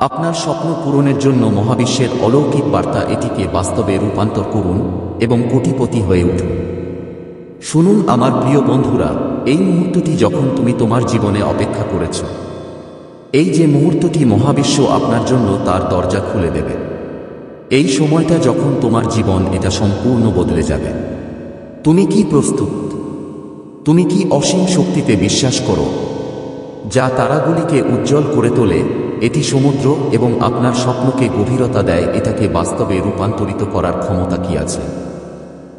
আপনার স্বপ্ন পূরণের জন্য মহাবিশ্বের অলৌকিক বার্তা এটিকে বাস্তবে রূপান্তর করুন এবং কোটিপতি হয়ে উঠুন। শুনুন আমার প্রিয় বন্ধুরা, এই মুহূর্তটি যখন তুমি তোমার জীবনে অপেক্ষা করেছ, এই যে মুহূর্তটি মহাবিশ্ব আপনার জন্য তার দরজা খুলে দেবে। এই সময়টা যখন তোমার জীবন এটা সম্পূর্ণ বদলে যাবে। তুমি কি প্রস্তুত? তুমি কি অসীম শক্তিতে বিশ্বাস করো, যা তারাগুলিকে উজ্জ্বল করে তোলে এটি সমুদ্র এবং আপনার স্বপ্নকে গভীরতা দেয়, এটাকে বাস্তবে রূপান্তরিত করার ক্ষমতা কি আছে?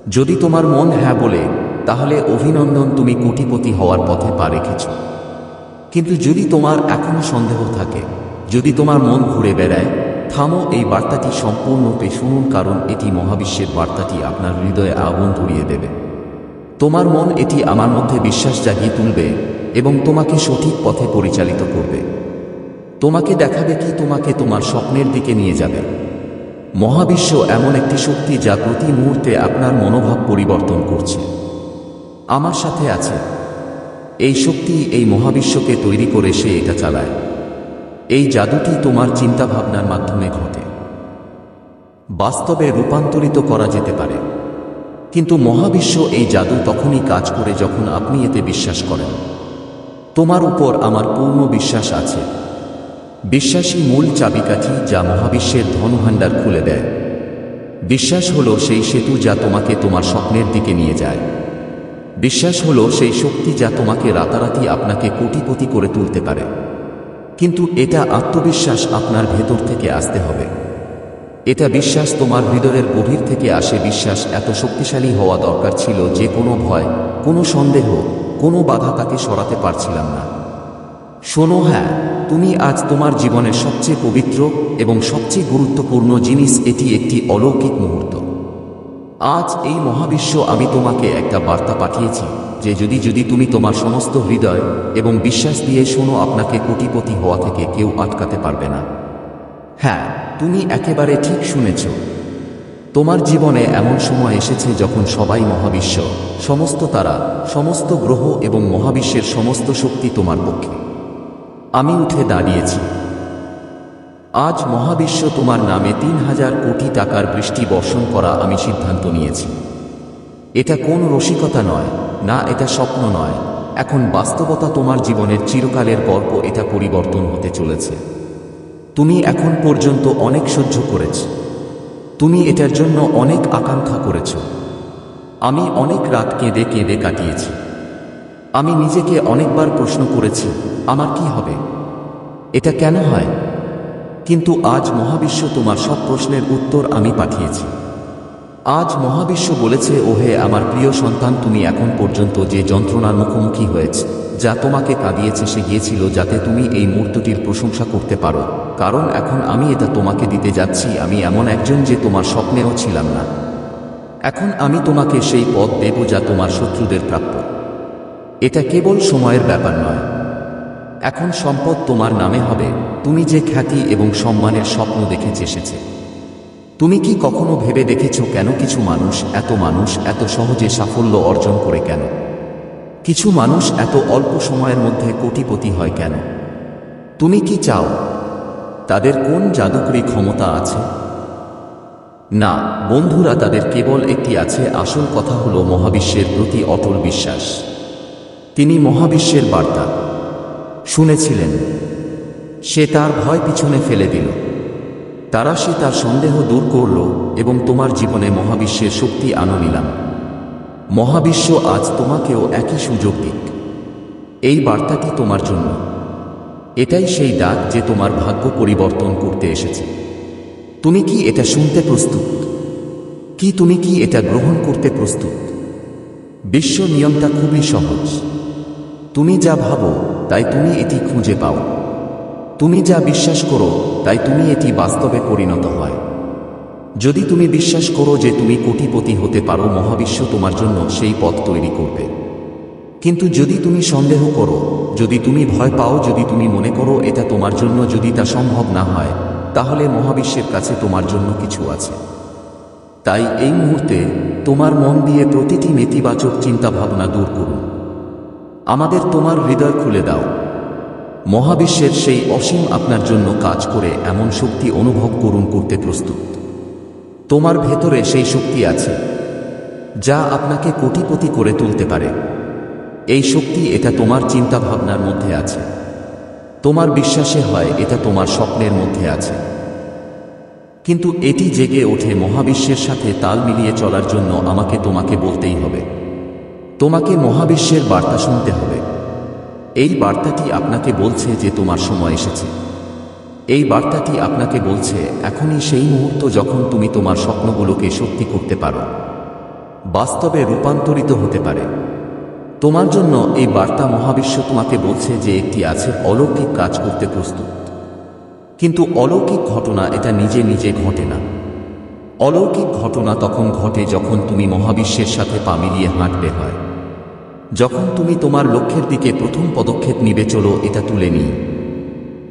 যদি তোমার মন হ্যাঁ বলে, তাহলে অভিনন্দন, তুমি কোটিপতি হওয়ার পথে পা রেখেছ। কিন্তু যদি তোমার এখনও সন্দেহ থাকে, যদি তোমার মন ঘুরে বেড়ায়, থামো, এই বার্তাটি সম্পূর্ণরূপে শুনুন, কারণ এটি মহাবিশ্বের বার্তাটি আপনার হৃদয়ে আগুন ধরিয়ে দেবে। তোমার মন এটি আমার মধ্যে বিশ্বাস জাগিয়ে তুলবে এবং তোমাকে সঠিক পথে পরিচালিত করবে। তোমাকে দেখাবে কি তোমাকে তোমার স্বপ্নের দিকে নিয়ে যাবে। মহাবিশ্ব এমন একটি শক্তি যা প্রতি মুহূর্তে আপনার মনোভাব পরিবর্তন করছে। আমার সাথে আছে। এই শক্তি এই মহাবিশ্বকে তৈরি করে সে এটা চালায়। এই জাদুটি তোমার চিন্তাভাবনার মাধ্যমে ঘটে। বাস্তবে রূপান্তরিত করা যেতে পারে। কিন্তু মহাবিশ্ব এই জাদু তখনই কাজ করে যখন আপনি এতে বিশ্বাস করেন। তোমার উপর আমার পূর্ণ বিশ্বাস আছে। বিশ্বাসী মূল চাবিকাঠি যা মহাবিশ্বের ধনভাণ্ডার খুলে দেয়। বিশ্বাস হলো সেই সেতু যা তোমাকে তোমার স্বপ্নের দিকে নিয়ে যায়। বিশ্বাস হলো সেই শক্তি যা তোমাকে রাতারাতি আপনাকে কোটিপতি করে তুলতে পারে। কিন্তু এটা আত্মবিশ্বাস আপনার ভেতর থেকে আসতে হবে। এটা বিশ্বাস তোমার হৃদয়ের গভীর থেকে আসে। বিশ্বাস এত শক্তিশালী হওয়া দরকার ছিল যে কোনো ভয়, কোনো সন্দেহ, কোনো বাধা তাকে সরাতে পারছিলাম না। শোনো হ্যাঁ তুমি আজ তোমার জীবনের সবচেয়ে পবিত্র এবং সবচেয়ে গুরুত্বপূর্ণ জিনিস এটি একটি অলৌকিক মুহূর্ত। আজ এই মহাবিশ্ব আমি তোমাকে একটা বার্তা পাঠিয়েছি যে যদি যদি তুমি তোমার সমস্ত হৃদয় এবং বিশ্বাস দিয়ে শোনো, আপনাকে কোটিপতি হওয়া থেকে কেউ আটকাতে পারবে না। হ্যাঁ তুমি একেবারে ঠিক শুনেছ। তোমার জীবনে এমন সময় এসেছে যখন সবাই মহাবিশ্ব, সমস্ত তারা, সমস্ত গ্রহ এবং মহাবিশ্বের সমস্ত শক্তি তোমার পক্ষে। আমি উঠে দাঁড়িয়েছি। আজ মহাবিশ্ব তোমার নামে তিন হাজার কোটি টাকার বৃষ্টি বর্ষণ করা আমি সিদ্ধান্ত নিয়েছি। এটা কোন রসিকতা নয়, না এটা স্বপ্ন নয়। এখন বাস্তবতা তোমার জীবনের চিরকালের গল্প এটা পরিবর্তন হতে চলেছে। তুমি এখন পর্যন্ত অনেক সহ্য করেছ। তুমি এটার জন্য অনেক আকাঙ্ক্ষা করেছ। আমি অনেক রাত কেঁদে কেঁদে কাটিয়েছি। আমি নিজেকে অনেকবার প্রশ্ন করেছি, আমার কি হবে? এটা কেন হয়? কিন্তু আজ মহাবিশ্ব তোমার সব প্রশ্নের উত্তর আমি পাঠিয়েছি। আজ মহাবিশ্ব বলেছে, ওহে আমার প্রিয় সন্তান, তুমি এখন পর্যন্ত যে যন্ত্রণার মুখোমুখি হয়েছে, যা তোমাকে কাঁদিয়েছে, সে গিয়েছিল যাতে তুমি এই মূর্তিটির প্রশংসা করতে পারো। কারণ এখন আমি এটা তোমাকে দিতে যাচ্ছি, আমি এমন একজন যে তোমার স্বপ্নেও ছিলাম না। এখন আমি তোমাকে সেই পদ দেব যা তোমার শত্রুদের প্রাপ্য। এটা কেবল সময়ের ব্যাপার নয়। এখন সম্পদ তোমার নামে হবে। তুমি যে খ্যাতি এবং সম্মানের স্বপ্ন দেখে এসেছে তুমি কি কখনো ভেবে দেখেছ কেন কিছু মানুষ এত মানুষ এত সহজে সাফল্য অর্জন করে কেন? কিছু মানুষ এত অল্প সময়ের মধ্যে কোটিপতি হয় কেন? তুমি কি চাও তাদের কোন জাদুকরী ক্ষমতা আছে? না, বন্ধুরা তাদের কেবল একটি আছে, আসল কথা হলো মহাবিশ্বের প্রতি অটল বিশ্বাস। তিনি মহাবিশ্বের বার্তা। শুনেছিলেন, সে তার ভয় পিছনে ফেলে দিল। তারা সে তার সন্দেহ দূর করল এবং তোমার জীবনে মহাবিশ্বের শক্তি আনো নিলাম। মহাবিশ্ব আজ তোমাকেও একই সুযোগ দিক। এই বার্তাটি তোমার জন্য। এটাই সেই ডাক যে তোমার ভাগ্য পরিবর্তন করতে এসেছে। তুমি কি এটা শুনতে প্রস্তুত? কি তুমি কি এটা গ্রহণ করতে প্রস্তুত? বিশ্ব নিয়মটা খুবই সহজ। তুমি যা ভাবো, তাই তুমি এটি খুঁজে পাও। তুমি যা বিশ্বাস করো, তাই তুমি এটি বাস্তবে পরিণত হয়। যদি তুমি বিশ্বাস করো যে তুমি কোটিপতি হতে পারো, মহাবিশ্ব তোমার জন্য সেই পথ তৈরি করবে। কিন্তু যদি তুমি সন্দেহ করো, যদি তুমি ভয় পাও, যদি তুমি মনে করো এটা তোমার জন্য যদি তা সম্ভব না হয়, তাহলে মহাবিশ্বের কাছে তোমার জন্য কিছু আছে। তাই এই মুহূর্তে তোমার মন দিয়ে প্রতিটি নেতিবাচক চিন্তাভাবনা দূর করুন। আমাদের তোমার হৃদয় খুলে দাও। মহাবিশ্বের সেই অসীম আপনার জন্য কাজ করে এমন শক্তি অনুভব করুন করতে প্রস্তুত। তোমার ভেতরে সেই শক্তি আছে, যা আপনাকে কোটিপতি করে তুলতে পারে। এই শক্তি এটা তোমার চিন্তা ভাবনার মধ্যে আছে। তোমার বিশ্বাসে হয় এটা তোমার স্বপ্নের মধ্যে আছে। কিন্তু এটি জেগে ওঠে মহাবিশ্বের সাথে তাল মিলিয়ে চলার জন্য আমাকে তোমাকে বলতেই হবে। তোমাকে মহাবিশ্বের বার্তা শুনতে হবে। এই বার্তাটি আপনাকে বলছে যে তোমার সময় এসেছে। এই বার্তাটি আপনাকে বলছে, এখনই সেই মুহূর্ত যখন তুমি তোমার স্বপ্নগুলোকে সত্যি করতে পারো। বাস্তবে রূপান্তরিত হতে পারে। তোমার জন্য এই বার্তা মহাবিশ্ব তোমাকে বলছে যে একটি আছে অলৌকিক কাজ করতে প্রস্তুত। কিন্তু অলৌকিক ঘটনা এটা নিজে নিজে ঘটে না। অলৌকিক ঘটনা তখন ঘটে যখন তুমি মহাবিশ্বের সাথে পা মিলিয়ে হাঁটবে হয়। যখন তুমি তোমার লক্ষ্যের দিকে প্রথম পদক্ষেপ নিবে, চলো এটা তুলে নিই।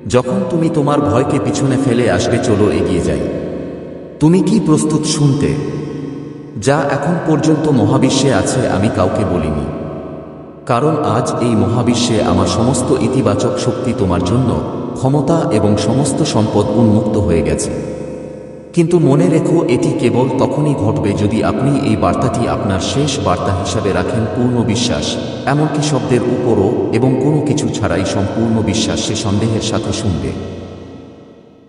যখন তুমি তোমার ভয়কে পিছনে ফেলে আসবে, চলো এগিয়ে যাই। তুমি কি প্রস্তুত শুনতে? যা এখন পর্যন্ত মহাবিশ্বে আছে, আমি কাউকে বলিনি। কারণ আজ এই মহাবিশ্বে আমার সমস্ত ইতিবাচক শক্তি তোমার জন্য ক্ষমতা এবং সমস্ত সম্পদ উন্মুক্ত হয়ে গেছে। কিন্তু মনে রেখো, এটি কেবল তখনই ঘটবে যদি আপনি এই বার্তাটি আপনার শেষ বার্তা হিসাবে রাখেন পূর্ণ বিশ্বাস। এমনকি শব্দের উপরও এবং কোনো কিছু ছাড়াই সম্পূর্ণ বিশ্বাস সে সন্দেহের সাথে শুনবে।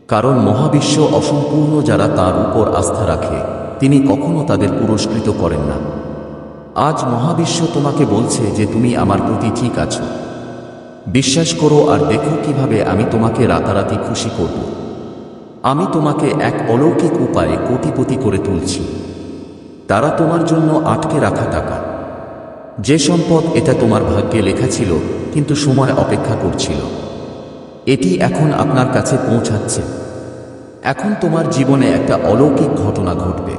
কারণ মহাবিশ্ব অসম্পূর্ণ যারা তার উপর আস্থা রাখে, তিনি কখনো তাদের পুরস্কৃত করেন না। আজ মহাবিশ্ব তোমাকে বলছে যে তুমি আমার প্রতি ঠিক আছো। বিশ্বাস করো আর দেখো কীভাবে আমি তোমাকে রাতারাতি খুশি করব। আমি তোমাকে এক অলৌকিক উপায়ে কোটিপতি করে তুলছি। তারা তোমার জন্য আটকে রাখা টাকা। যে সম্পদ এটা তোমার ভাগ্যে লেখা ছিল, কিন্তু সময় অপেক্ষা করছিল। এটি এখন আপনার কাছে পৌঁছাচ্ছে। এখন তোমার জীবনে একটা অলৌকিক ঘটনা ঘটবে।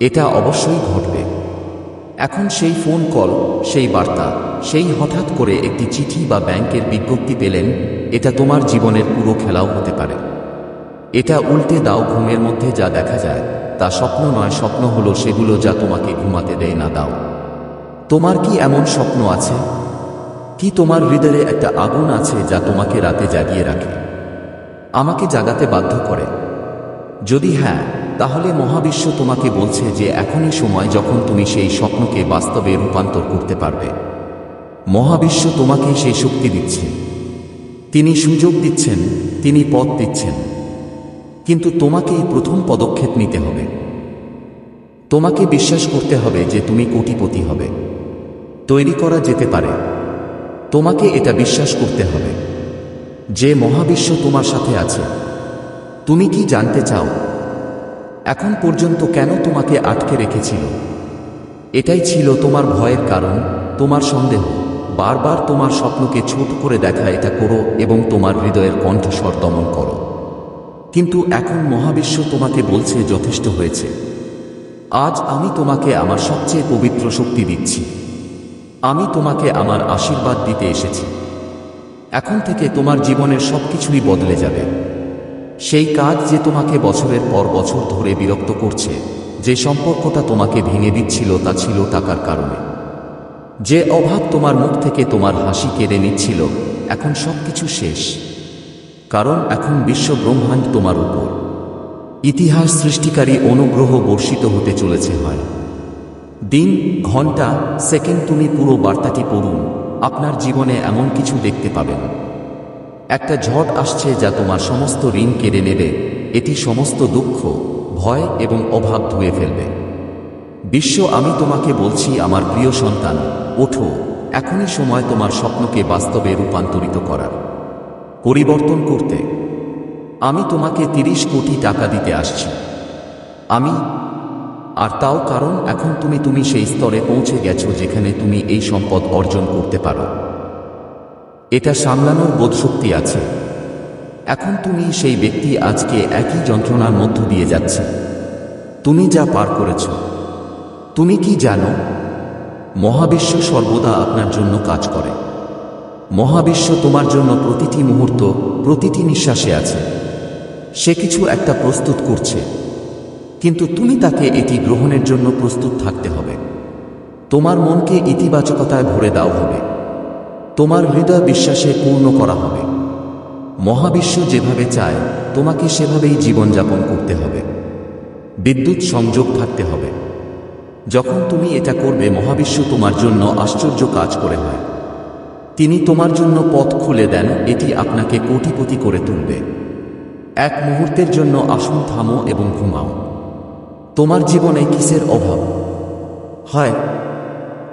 এটা অবশ্যই ঘটবে। এখন সেই ফোন কল, সেই বার্তা, সেই হঠাৎ করে একটি চিঠি বা ব্যাংকের বিজ্ঞপ্তি পেলেন, এটা তোমার জীবনের পুরো খেলাও হতে পারে। এটা উল্টে দাও ঘুমের মধ্যে যা দেখা যায়। তা স্বপ্ন নয়, স্বপ্ন হলো সেগুলো যা তোমাকে ঘুমাতে দেয় না, দাও। তোমার কি এমন স্বপ্ন আছে? কি তোমার হৃদয়ে একটা আগুন আছে যা তোমাকে রাতে জাগিয়ে রাখে? আমাকে জাগাতে বাধ্য করে। যদি হ্যাঁ তাহলে মহাবিশ্ব তোমাকে বলছে যে এখনই সময় যখন তুমি সেই স্বপ্নকে বাস্তবে রূপান্তর করতে পারবে। মহাবিশ্ব তোমাকে সেই শক্তি দিচ্ছে। তিনি সুযোগ দিচ্ছেন, তিনি পথ দিচ্ছেন। কিন্তু তোমাকেই প্রথম পদক্ষেপ নিতে হবে। তোমাকে বিশ্বাস করতে হবে যে তুমি কোটিপতি হবে। তৈরি করা যেতে পারে। তোমাকে এটা বিশ্বাস করতে হবে। যে মহাবিশ্ব তোমার সাথে আছে, তুমি কি জানতে চাও? এখন পর্যন্ত কেন তোমাকে আটকে রেখেছিল? এটাই ছিল তোমার ভয়ের কারণ, তোমার সন্দেহ। বারবার তোমার স্বপ্নকে ছোট করে দেখা, এটা করো এবং তোমার হৃদয়ের কণ্ঠস্বর দমন করো। কিন্তু এখন মহাবিশ্ব তোমাকে বলছে যথেষ্ট হয়েছে। আজ আমি তোমাকে আমার সবচেয়ে পবিত্র শক্তি দিচ্ছি। আমি তোমাকে আমার আশীর্বাদ দিতে এসেছি। এখন থেকে তোমার জীবনের সবকিছুই বদলে যাবে। সেই কাজ যে তোমাকে বছরের পর বছর ধরে বিরক্ত করছে, যে সম্পর্কটা তোমাকে ভেঙে দিচ্ছিল তা ছিল টাকার কারণে। যে অভাব তোমার মুখ থেকে তোমার হাসি কেড়ে নিচ্ছিল, এখন সবকিছু শেষ। কারণ এখন বিশ্ব ব্রহ্মাণ্ড তোমার উপর। ইতিহাস সৃষ্টিকারী অনুগ্রহ বর্ষিত হতে চলেছে হয়। দিন ঘণ্টা সেকেন্ড তুমি পুরো বার্তাটি পড়ুন, আপনার জীবনে এমন কিছু দেখতে পাবেন। একটা ঝড় আসছে যা তোমার সমস্ত ঋণ কেড়ে নেবে, এটি সমস্ত দুঃখ, ভয় এবং অভাব ধুয়ে ফেলবে। বিশ্ব, আমি তোমাকে বলছি, আমার প্রিয় সন্তান, ওঠো, এখনই সময় তোমার স্বপ্নকে বাস্তবে রূপান্তরিত করার। পরিবর্তন করতে আমি তোমাকে তিরিশ কোটি টাকা দিতে আসছি। আমি, আর তাও কারণ এখন তুমি তুমি সেই স্তরে পৌঁছে গেছো যেখানে তুমি এই সম্পদ অর্জন করতে পারো। এটা সামলানোর বোধশক্তি আছে। এখন তুমি সেই ব্যক্তি আজকে একই যন্ত্রণার মধ্য দিয়ে যাচ্ছে। তুমি যা পার করেছ, তুমি কি জানো? মহাবিশ্ব সর্বদা আপনার জন্য কাজ করে। মহাবিশ্ব তোমার জন্য প্রতিটি মুহূর্ত, প্রতিটি নিঃশ্বাসে আছে। সে কিছু একটা প্রস্তুত করছে। কিন্তু তুমি তাকে এটি গ্রহণের জন্য প্রস্তুত থাকতে হবে। তোমার মনকে ইতিবাচকতায় ভরে দাও হবে। তোমার হৃদয় বিশ্বাসে পূর্ণ করা হবে। মহাবিশ্ব যেভাবে চায়, তোমাকে সেভাবেই জীবনযাপন করতে হবে। বিদ্যুৎ সংযোগ থাকতে হবে। যখন তুমি এটা করবে, মহাবিশ্ব তোমার জন্য আশ্চর্য কাজ করে হয়। তিনি তোমার জন্য পথ খুলে দেন, এটি আপনাকে কোটিপতি করে তুলবে। এক মুহূর্তের জন্য আসুন, থামো এবং ঘুমাও। তোমার জীবনে কিসের অভাব? হয়,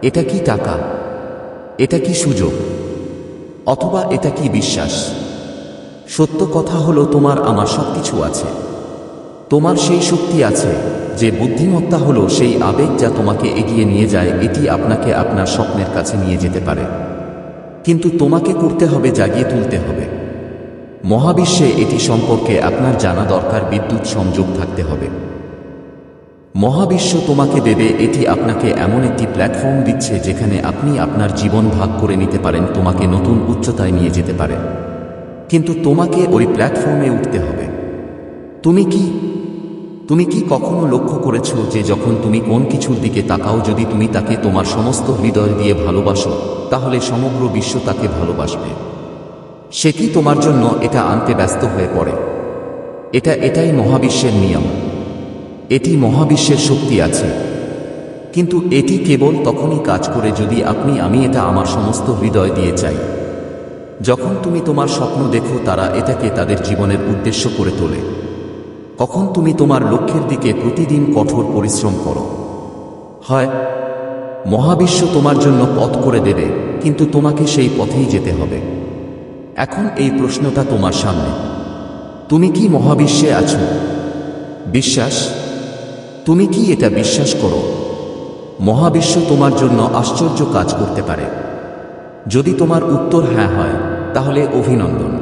এটা কি টাকা? এটা কি সুযোগ? অথবা এটা কি বিশ্বাস? সত্য কথা হলো, তোমার আমার সব কিছু আছে। তোমার সেই শক্তি আছে, যে বুদ্ধিমত্তা হলো সেই আবেগ যা তোমাকে এগিয়ে নিয়ে যায়, এটি আপনাকে আপনার স্বপ্নের কাছে নিয়ে যেতে পারে। কিন্তু তোমাকে করতে হবে, জাগিয়ে তুলতে হবে। মহাবিশ্বে এটি সম্পর্কে আপনার জানা দরকার, বিদ্যুৎ সংযোগ থাকতে হবে। মহাবিশ্ব তোমাকে দেবে, এটি আপনাকে এমন একটি প্ল্যাটফর্ম দিচ্ছে যেখানে আপনি আপনার জীবন ভাগ করে নিতে পারেন, তোমাকে নতুন উচ্চতায় নিয়ে যেতে পারে। কিন্তু তোমাকে ওই প্ল্যাটফর্মে উঠতে হবে। তুমি কি তুমি কি কখনো লক্ষ্য করেছ যে যখন তুমি কোন কিছুর দিকে তাকাও যদি তুমি তাকে তোমার সমস্ত হৃদয় দিয়ে ভালোবাসো, তাহলে সমগ্র বিশ্ব তাকে ভালোবাসবে? সে কি তোমার জন্য এটা আনতে ব্যস্ত হয়ে পড়ে? এটা এটাই মহাবিশ্বের নিয়ম। এটি মহাবিশ্বের শক্তি আছে। কিন্তু এটি কেবল তখনই কাজ করে যদি আপনি আমি এটা আমার সমস্ত হৃদয় দিয়ে চাই। যখন তুমি তোমার স্বপ্ন দেখো তারা এটাকে তাদের জীবনের উদ্দেশ্য করে তোলে। কখন তুমি তোমার লক্ষ্যের দিকে প্রতিদিন কঠোর পরিশ্রম করো? হয়, মহাবিশ্ব তোমার জন্য পথ করে দেবে, কিন্তু তোমাকে সেই পথেই যেতে হবে। এখন এই প্রশ্নটা তোমার সামনে। তুমি কি মহাবিশ্বে আছো? বিশ্বাস? তুমি কি এটা বিশ্বাস করো? মহাবিশ্ব তোমার জন্য আশ্চর্য কাজ করতে পারে। যদি তোমার উত্তর হ্যাঁ হয়, তাহলে অভিনন্দন।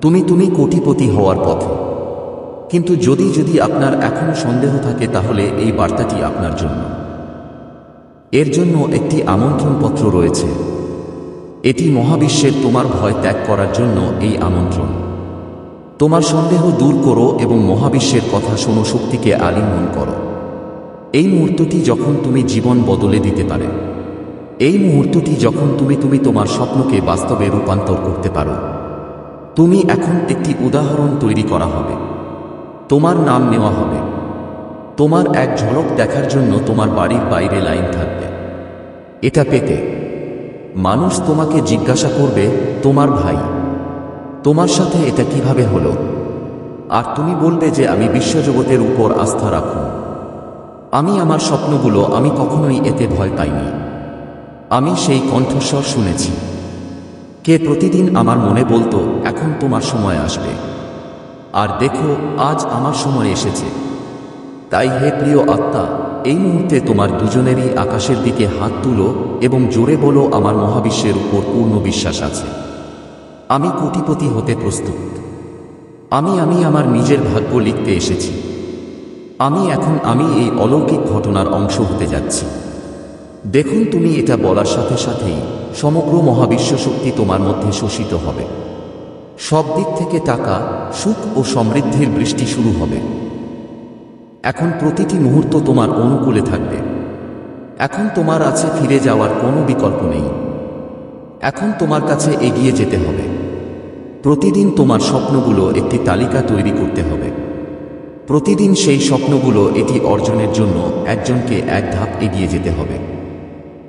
তুমি তুমি কোটিপতি হওয়ার পথে। কিন্তু যদি যদি আপনার এখনও সন্দেহ থাকে, তাহলে এই বার্তাটি আপনার জন্য। এর জন্য একটি আমন্ত্রণপত্র রয়েছে। এটি মহাবিশ্বের তোমার ভয় ত্যাগ করার জন্য এই আমন্ত্রণ। তোমার সন্দেহ দূর করো এবং মহাবিশ্বের কথা শোনো, শক্তিকে আলিঙ্গন করো। এই মুহূর্তটি যখন তুমি জীবন বদলে দিতে পারে। এই মুহূর্তটি যখন তুমি তুমি তোমার স্বপ্নকে বাস্তবে রূপান্তর করতে পারো। তুমি এখন একটি উদাহরণ তৈরি করা হবে। তোমার নাম নেওয়া হবে। তোমার এক ঝলক দেখার জন্য তোমার বাড়ির বাইরে লাইন থাকবে। এটা পেতে মানুষ তোমাকে জিজ্ঞাসা করবে, তোমার ভাই, তোমার সাথে এটা কীভাবে হলো? আর তুমি বলবে যে, আমি বিশ্বজগতের উপর আস্থা রাখুন। আমি আমার স্বপ্নগুলো আমি কখনোই এতে ভয় পাইনি। আমি সেই কণ্ঠস্বর শুনেছি। কে প্রতিদিন আমার মনে বলতো, এখন তোমার সময় আসবে। আর দেখো, আজ আমার সময় এসেছে। তাই হে প্রিয় আত্মা, এই মুহূর্তে তোমার দুজনেরই আকাশের দিকে হাত তুলো এবং জোরে বলো, আমার মহাবিশ্বের উপর পূর্ণ বিশ্বাস আছে। আমি কোটিপতি হতে প্রস্তুত। আমি আমি আমার নিজের ভাগ্য লিখতে এসেছি। আমি এখন, আমি এই অলৌকিক ঘটনার অংশ হতে যাচ্ছি। দেখুন, তুমি এটা বলার সাথে সাথেই সমগ্র মহাবিশ্ব শক্তি তোমার মধ্যে শোষিত হবে। সব দিক থেকে টাকা, সুখ ও সমৃদ্ধির বৃষ্টি শুরু হবে। এখন প্রতিটি মুহূর্ত তোমার অনুকূলে থাকবে। এখন তোমার আছে ফিরে যাওয়ার কোনো বিকল্প নেই। এখন তোমার কাছে এগিয়ে যেতে হবে। প্রতিদিন তোমার স্বপ্নগুলো একটি তালিকা তৈরি করতে হবে। প্রতিদিন সেই স্বপ্নগুলো এটি অর্জনের জন্য একজনকে এক ধাপ এগিয়ে যেতে হবে।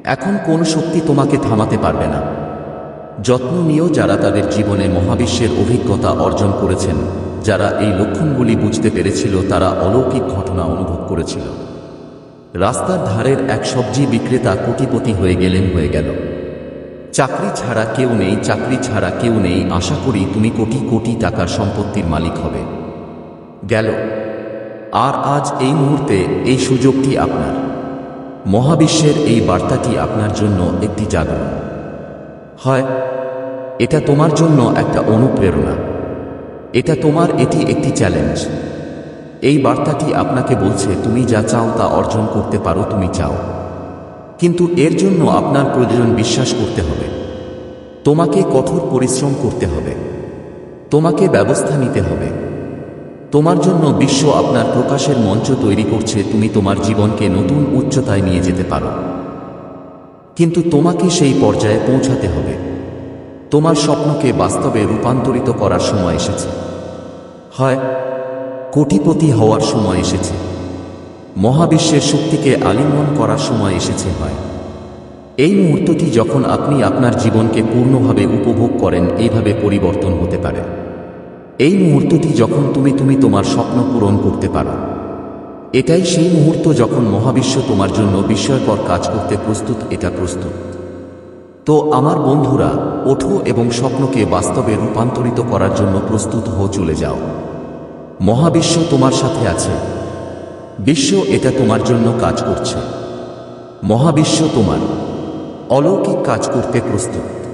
এখন কোন শক্তি তোমাকে থামাতে পারবে না। যত্ন নিয়েও যারা তাদের জীবনে মহাবিশ্বের অভিজ্ঞতা অর্জন করেছেন, যারা এই লক্ষণগুলি বুঝতে পেরেছিল, তারা অলৌকিক ঘটনা অনুভব করেছিল। রাস্তার ধারের এক সবজি বিক্রেতা কোটিপতি হয়ে গেলেন হয়ে গেল। চাকরি ছাড়া কেউ নেই, চাকরি ছাড়া কেউ নেই, আশা করি তুমি কোটি কোটি টাকার সম্পত্তির মালিক হবে। গেল। আর আজ এই মুহূর্তে এই সুযোগটি আপনার। মহাবিশ্বের এই বার্তাটি আপনার জন্য একটি জাগরণ। হয়, এটা তোমার জন্য একটা অনুপ্রেরণা। এটা তোমার এটি একটি চ্যালেঞ্জ এই বার্তাটি আপনাকে বলছে, তুমি যা চাও তা অর্জন করতে পারো, তুমি চাও। কিন্তু এর জন্য আপনার প্রয়োজন বিশ্বাস করতে হবে। তোমাকে কঠোর পরিশ্রম করতে হবে। তোমাকে ব্যবস্থা নিতে হবে। তোমার জন্য বিশ্ব আপনার প্রকাশের মঞ্চ তৈরি করছে, তুমি তোমার জীবনকে নতুন উচ্চতায় নিয়ে যেতে পারো। কিন্তু তোমাকে সেই পর্যায়ে পৌঁছাতে হবে। তোমার স্বপ্নকে বাস্তবে রূপান্তরিত করার সময় এসেছে। হয়, কোটিপতি হওয়ার সময় এসেছে। মহাবিশ্বের শক্তিকে আলিঙ্গন করার সময় এসেছে, হয়। এই মুহূর্তটি যখন আপনি আপনার জীবনকে পূর্ণভাবে উপভোগ করেন, এইভাবে পরিবর্তন হতে পারে। এই মুহূর্তটি যখন তুমি তুমি তোমার স্বপ্ন পূরণ করতে পারো। এটাই সেই মুহূর্ত যখন মহাবিশ্ব তোমার জন্য বিস্ময়কর কাজ করতে প্রস্তুত, এটা প্রস্তুত। তো আমার বন্ধুরা, ওঠো এবং স্বপ্নকে বাস্তবে রূপান্তরিত করার জন্য প্রস্তুত হয়ে চলে যাও। মহাবিশ্ব তোমার সাথে আছে। বিশ্ব এটা তোমার জন্য কাজ করছে। মহাবিশ্ব তোমার। অলৌকিক কাজ করতে প্রস্তুত।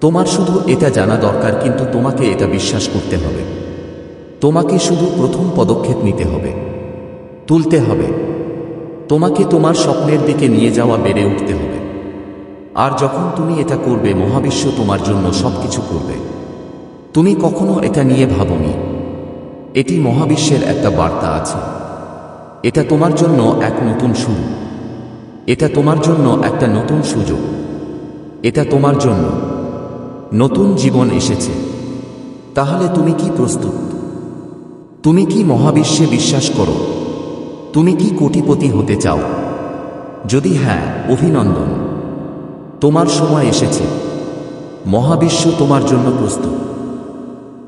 তোমার শুধু এটা জানা দরকার, কিন্তু তোমাকে এটা বিশ্বাস করতে হবে। তোমাকে শুধু প্রথম পদক্ষেপ নিতে হবে। তুলতে হবে। তোমাকে তোমার স্বপ্নের দিকে নিয়ে যাওয়া বেড়ে উঠতে হবে। আর যখন তুমি এটা করবে, মহাবিশ্ব তোমার জন্য সবকিছু করবে। তুমি কখনো এটা নিয়ে ভাবনি। এটি মহাবিশ্বের একটা বার্তা আছে। এটা তোমার জন্য এক নতুন শুরু। এটা তোমার জন্য একটা নতুন সুযোগ। এটা তোমার জন্য। নতুন জীবন এসেছে। তাহলে তুমি কি প্রস্তুত? তুমি কি মহাবিশ্বে বিশ্বাস করো? তুমি কি কোটিপতি হতে চাও? যদি হ্যাঁ অভিনন্দন। তোমার সময় এসেছে। মহাবিশ্ব তোমার জন্য প্রস্তুত।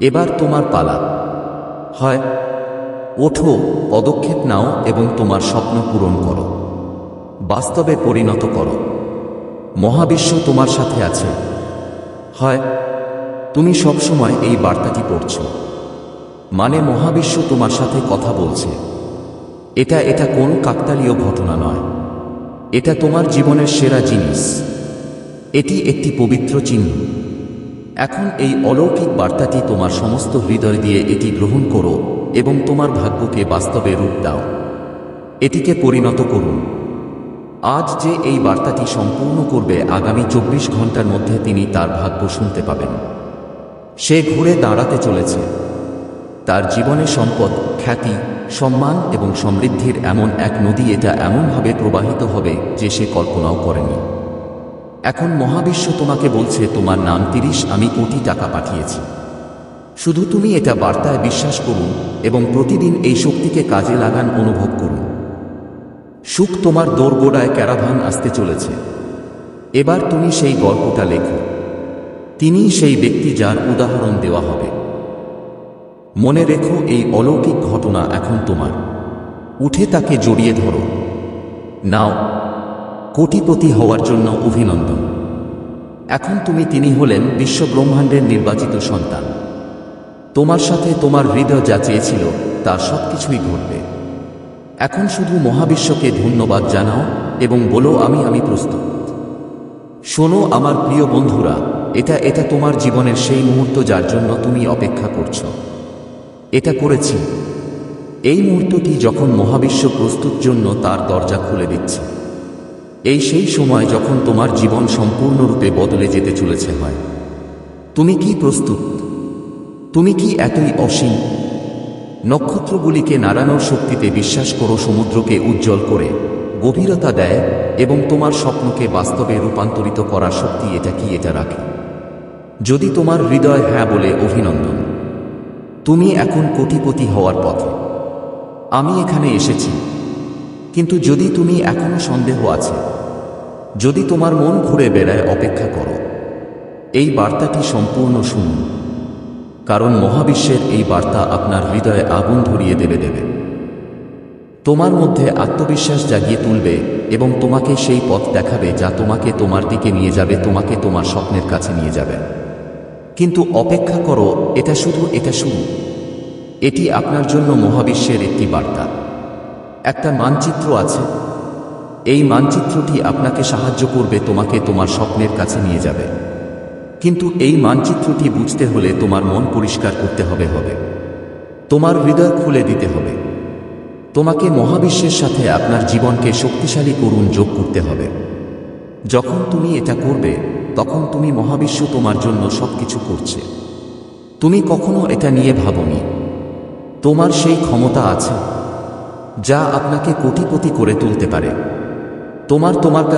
এবার তোমার পালা। হয়, ওঠো, পদক্ষেপ নাও এবং তোমার স্বপ্ন পূরণ করো। বাস্তবে পরিণত করো। মহাবিশ্ব তোমার সাথে আছে। হয়, তুমি সবসময় এই বার্তাটি পড়ছ। মানে মহাবিশ্ব তোমার সাথে কথা বলছে। এটা এটা কোন কাকতালীয় ঘটনা নয়। এটা তোমার জীবনের সেরা জিনিস। এটি একটি পবিত্র চিহ্ন। এখন এই অলৌকিক বার্তাটি তোমার সমস্ত হৃদয় দিয়ে এটি গ্রহণ করো এবং তোমার ভাগ্যকে বাস্তবে রূপ দাও। এটিকে পরিণত করুন। আজ যে এই বার্তাটি সম্পূর্ণ করবে, আগামী চব্বিশ ঘণ্টার মধ্যে তিনি তার ভাগ্য শুনতে পাবেন। সে ঘুরে দাঁড়াতে চলেছে। তার জীবনে সম্পদ, খ্যাতি সম্মান এবং সমৃদ্ধির এমন এক নদী এটা এমনভাবে প্রবাহিত হবে যে সে কল্পনাও করেনি। এখন মহাবিশ্ব তোমাকে বলছে, তোমার নাম তিরিশ, আমি কোটি টাকা পাঠিয়েছি। শুধু তুমি এটা বার্তায় বিশ্বাস করুন এবং প্রতিদিন এই শক্তিকে কাজে লাগান অনুভব করুন। সুখ তোমার দোরগোড়ায় ক্যারাভান আসতে চলেছে। এবার তুমি সেই গল্পটা লেখো। তিনি সেই ব্যক্তি যার উদাহরণ দেওয়া হবে। মনে রেখো এই অলৌকিক ঘটনা এখন তোমার। উঠে তাকে জড়িয়ে ধরো। নাও, কোটিপতি হওয়ার জন্য অভিনন্দন। এখন তুমি তিনি হলেন বিশ্বব্রহ্মাণ্ডের নির্বাচিত সন্তান। তোমার সাথে তোমার হৃদয় যা চেয়েছিল, তা সব কিছুই ঘটবে। এখন শুধু মহাবিশ্বকে ধন্যবাদ জানাও এবং বলো, আমি আমি প্রস্তুত। শোনো আমার প্রিয় বন্ধুরা, এটা এটা তোমার জীবনের সেই মুহূর্ত যার জন্য তুমি অপেক্ষা করছ। এটা করেছি। এই মুহূর্তটি যখন মহাবিশ্ব প্রস্তুত জন্য তার দরজা খুলে দিচ্ছে। এই সেই সময় যখন তোমার জীবন সম্পূর্ণরূপে বদলে যেতে চলেছে হয়। তুমি কি প্রস্তুত? তুমি কি এতই অসীম? নক্ষত্রগুলিকে নাড়ানোর শক্তিতে বিশ্বাস করো সমুদ্রকে উজ্জ্বল করে, গভীরতা দেয় এবং তোমার স্বপ্নকে বাস্তবে রূপান্তরিত করার শক্তি এটা কি এটা রাখে। যদি তোমার হৃদয় হ্যাঁ বলে অভিনন্দন তুমি এখন কোটিপতি হওয়ার পথে। আমি এখানে এসেছি। কিন্তু যদি তুমি এখনও সন্দেহ আছে, যদি তোমার মন ঘুরে বেড়ায় অপেক্ষা করো। এই বার্তাটি সম্পূর্ণ শুনুন। কারণ মহাবিশ্বের এই বার্তা আপনার হৃদয়ে আগুন ধরিয়ে দেবে দেবে। তোমার মধ্যে আত্মবিশ্বাস জাগিয়ে তুলবে এবং তোমাকে সেই পথ দেখাবে যা তোমাকে তোমার দিকে নিয়ে যাবে, তোমাকে তোমার স্বপ্নের কাছে নিয়ে যাবে। কিন্তু অপেক্ষা করো, এটা শুধু এটা শুরু। এটি আপনার জন্য মহাবিশ্বের একটি বার্তা। একটা মানচিত্র আছে। এই মানচিত্রটি আপনাকে সাহায্য করবে, তোমাকে তোমার স্বপ্নের কাছে নিয়ে যাবে। কিন্তু এই মানচিত্রটি বুঝতে হলে তোমার মন পরিষ্কার করতে হবে হবে। তোমার হৃদয় খুলে দিতে হবে। তোমাকে মহাবিশ্বের সাথে আপনার জীবনকে শক্তিশালী করুন, যোগ করতে হবে। যখন তুমি এটা করবে তখন তুমি মহাবিশ্ব তোমার জন্য সবকিছু করছে। তুমি কখনো এটা নিয়ে ভাবনি। তোমার সেই ক্ষমতা আছে, যা আপনাকে কোটিপতি করে তুলতে পারে। তোমার তোমার কাছে